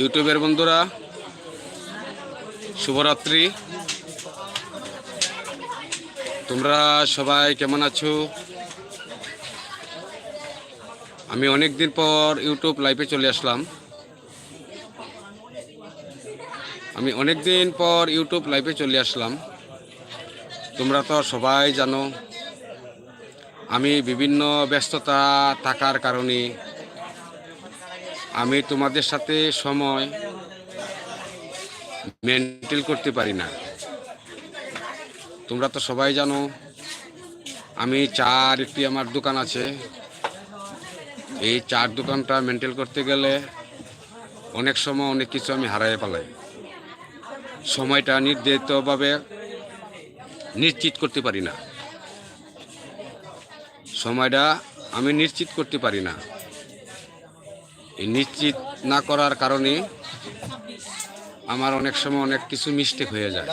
ইউটিউবের বন্ধুরা, শুভরাত্রি। তোমরা সবাই কেমন আছো? আমি অনেক দিন পর ইউটিউব লাইভে চলে আসলাম। আমি অনেক দিন পর ইউটিউব লাইভে চলে আসলাম। তোমরা তো সবাই জানো, আমি বিভিন্ন ব্যস্ততা থাকার কারণে আমি তোমাদের সাথে সময় মেনটেন করতে পারি না। তোমরা তো সবাই জানো, আমি চার একটি আমার দোকান আছে। এই চার দোকানটা মেনটেন করতে গেলে অনেক সময় অনেক কিছু আমি হারাই পালাই সময়টা নির্ধারিতভাবে নিশ্চিত করতে পারি না। সময়টা আমি নিশ্চিত করতে পারি না। নিশ্চিত না করার কারণে আমার অনেক সময় অনেক কিছু মিস্টেক হয়ে যায়।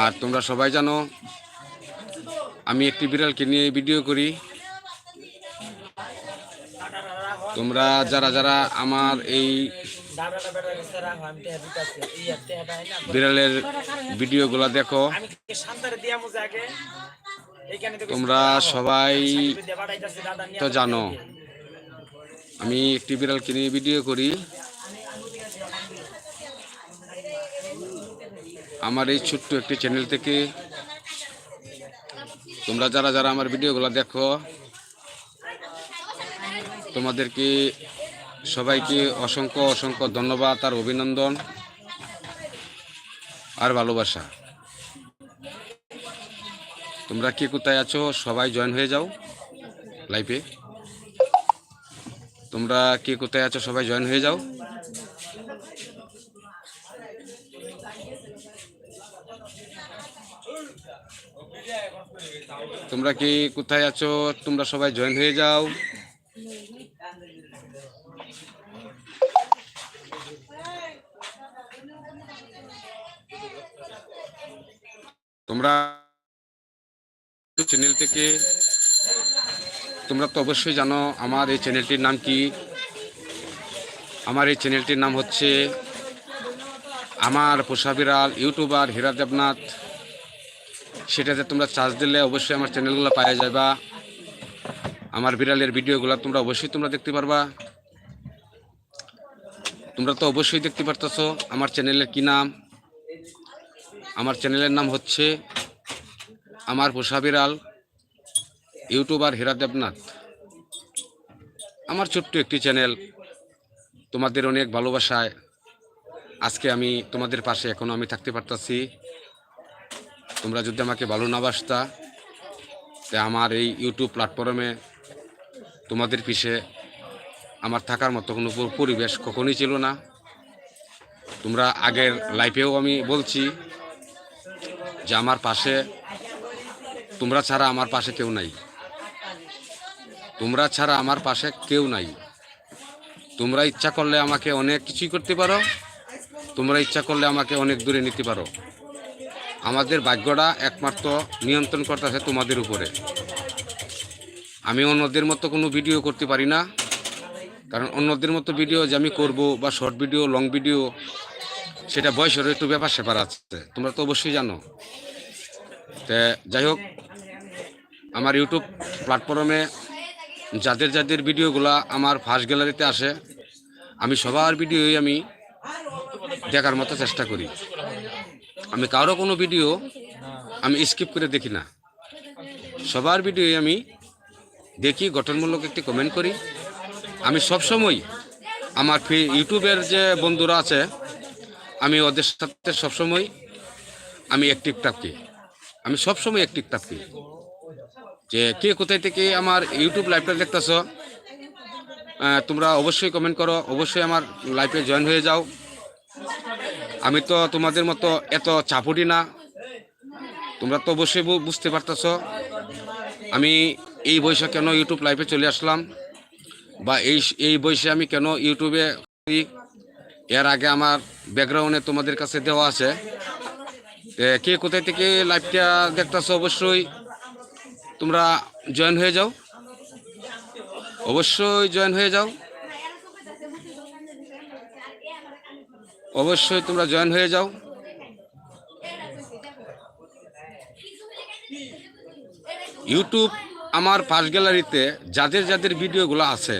আর তোমরা সবাই জানো, আমি একটি বিড়ালকে নিয়ে ভিডিও করি। তোমরা যারা যারা আমার এই বিড়ালের ভিডিওগুলো দেখো, তোমরা সবাই তো জানো আমি একটি বিড়াল কিনে ভিডিও করি। আমার এই ছোট্ট একটি চ্যানেল থেকে। তোমরা যারা যারা আমার ভিডিওগুলো দেখো, তোমাদেরকে সবাইকে অসংখ্য অসংখ্য ধন্যবাদ আর অভিনন্দন আর ভালোবাসা। তোমরা কে কোথায় আছো? সবাই জয়েন হয়ে যাও লাইভে তোমরা কে কোথায় আছো সবাই জয়েন হয়ে যাও। তোমরা কি কোথায় আছো তোমরা সবাই জয়েন হয়ে যাও। তোমরা চ্যানেল থেকে তোমরা তো অবশ্যই জানো আমার এই চ্যানেলটির নাম কি। আমার এই চ্যানেলটির নাম হচ্ছে আমার পোষা বিড়াল, ইউটিউবার হীরা দেবনাথ। সেটাতে তোমরা চার্জ দিলে অবশ্যই আমার চ্যানেলগুলো পাওয়া যাবা আমার বিড়ালের ভিডিওগুলো তোমরা অবশ্যই তোমরা দেখতে পারবা। তোমরা তো অবশ্যই দেখতে পারতেছো আমার চ্যানেলের কি নাম। আমার চ্যানেলের নাম হচ্ছে আমার পোষা বিড়াল। ইউটিউবার হীরা দেবনাথ। আমার ছোট্ট একটি চ্যানেল, তোমাদের অনেক ভালোবাসায়। আজকে আমি তোমাদের পাশে এখনও আমি থাকতে পারতাছি। তোমরা যদি আমাকে ভালো না বাসতা, তা আমার এই ইউটিউব প্ল্যাটফর্মে তোমাদের পিছে আমার থাকার মতো কোনো পরিবেশ কখনোই ছিল না। তোমরা আগের লাইফেও আমি বলছি যে আমার পাশে তোমরা ছাড়া আমার পাশে কেউ নাই। তোমরা ছাড়া আমার পাশে কেউ নাই। তোমরা ইচ্ছা করলে আমাকে অনেক কিছুই করতে পারো। তোমরা ইচ্ছা করলে আমাকে অনেক দূরে নিতে পারো। আমাদের ভাগ্যটা একমাত্র নিয়ন্ত্রণ করতেছে তোমাদের উপরে। আমি অন্যদের মতো কোনো ভিডিও করতে পারি না। কারণ অন্যদের মতো ভিডিও যে আমি করব বা শর্ট ভিডিও লং ভিডিও সেটা বয়সেরও একটু ব্যাপার স্যাপার আছে। তোমরা তো অবশ্যই জানো। তে যাই হোক, আমার ইউটিউব প্ল্যাটফর্মে যাদের যাদের ভিডিওগুলো আমার ফার্স্ট গ্যালারিতে আসে, আমি সবার ভিডিওই আমি দেখার মতো চেষ্টা করি। আমি কারও কোনো ভিডিও আমি স্কিপ করে দেখি না। সবার ভিডিওই আমি দেখি, গঠনমূলক একটি কমেন্ট করি। আমি সব সবসময় আমার ইউটিউবের যে বন্ধুরা আছে, আমি ওদের সাথে সবসময় আমি অ্যাক্টিভ থাকি। আমি সবসময় অ্যাক্টিভ থাকি। যে কে কোথায় থেকে আমার ইউটিউব লাইভটা দেখতেছ তোমরা অবশ্যই কমেন্ট করো, অবশ্যই আমার লাইভে জয়েন হয়ে যাও। আমি তো তোমাদের মতো এত চাপটি না, তোমরা তো অবশ্যই বুঝতে পারতেছ। আমি এই বয়সে কেন ইউটিউব লাইভে চলে আসলাম, বা এই এই বয়সে আমি কেন ইউটিউবে এর আগে আমার ব্যাকগ্রাউন্ডে তোমাদের কাছে দেওয়া আছে। কে কোথায় থেকে লাইভটা দেখতেছো অবশ্যই। তোমরা জয়েন হয়ে যাও। অবশ্যই জয়েন হয়ে যাও। অবশ্যই তোমরা জয়েন হয়ে যাও। ইউটিউব আমার ফার্স্ট গ্যালারিতে যাদের যাদের ভিডিওগুলো আছে,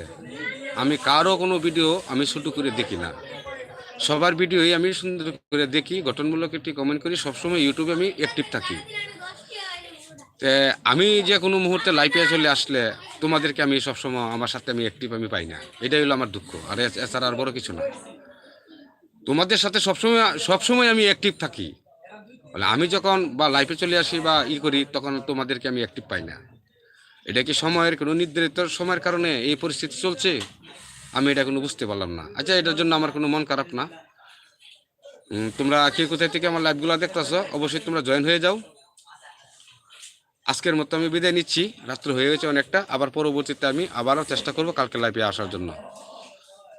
আমি কারও কোনো ভিডিও আমি ছোটো করে দেখি না। সবার ভিডিওই আমি সুন্দর করে দেখি, গঠনমূলক একটি কমেন্ট করি, সবসময় ইউটিউবে আমি অ্যাক্টিভ থাকি। আমি যে কোনো মুহূর্তে লাইফে চলে আসলে তোমাদেরকে আমি সবসময় আমার সাথে আমি অ্যাক্টিভ আমি পাই না। এটাই হলো আমার দুঃখ। আর এছাড়া আর বড় কিছু না। তোমাদের সাথে সবসময় সবসময় আমি অ্যাক্টিভ থাকি। মানে আমি যখন বা লাইফে চলে আসি বা ই করি, তখন তোমাদেরকে আমি অ্যাক্টিভ পাই না। এটা কি সময়ের কোনো নির্ধারিত সময়ের কারণে এই পরিস্থিতি চলছে? আমি এটা কোনো বুঝতে পারলাম না। আচ্ছা এটার জন্য আমার কোনো মন খারাপ না। তোমরা কে কোথায় থেকে আমার লাইভগুলো দেখতেছো, অবশ্যই তোমরা জয়েন হয়ে যাও। আজকের মতো আমি বিদায় নিচ্ছি। রাত্র হয়ে গেছে অনেকটা। আবার পরবর্তীতে আমি আবারও চেষ্টা করব কালকে লাইভে আসার জন্য।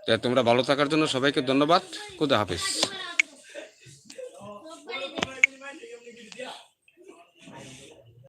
তাই তোমরা ভালো থাকার জন্য সবাইকে ধন্যবাদ। খুদা হাফিজ।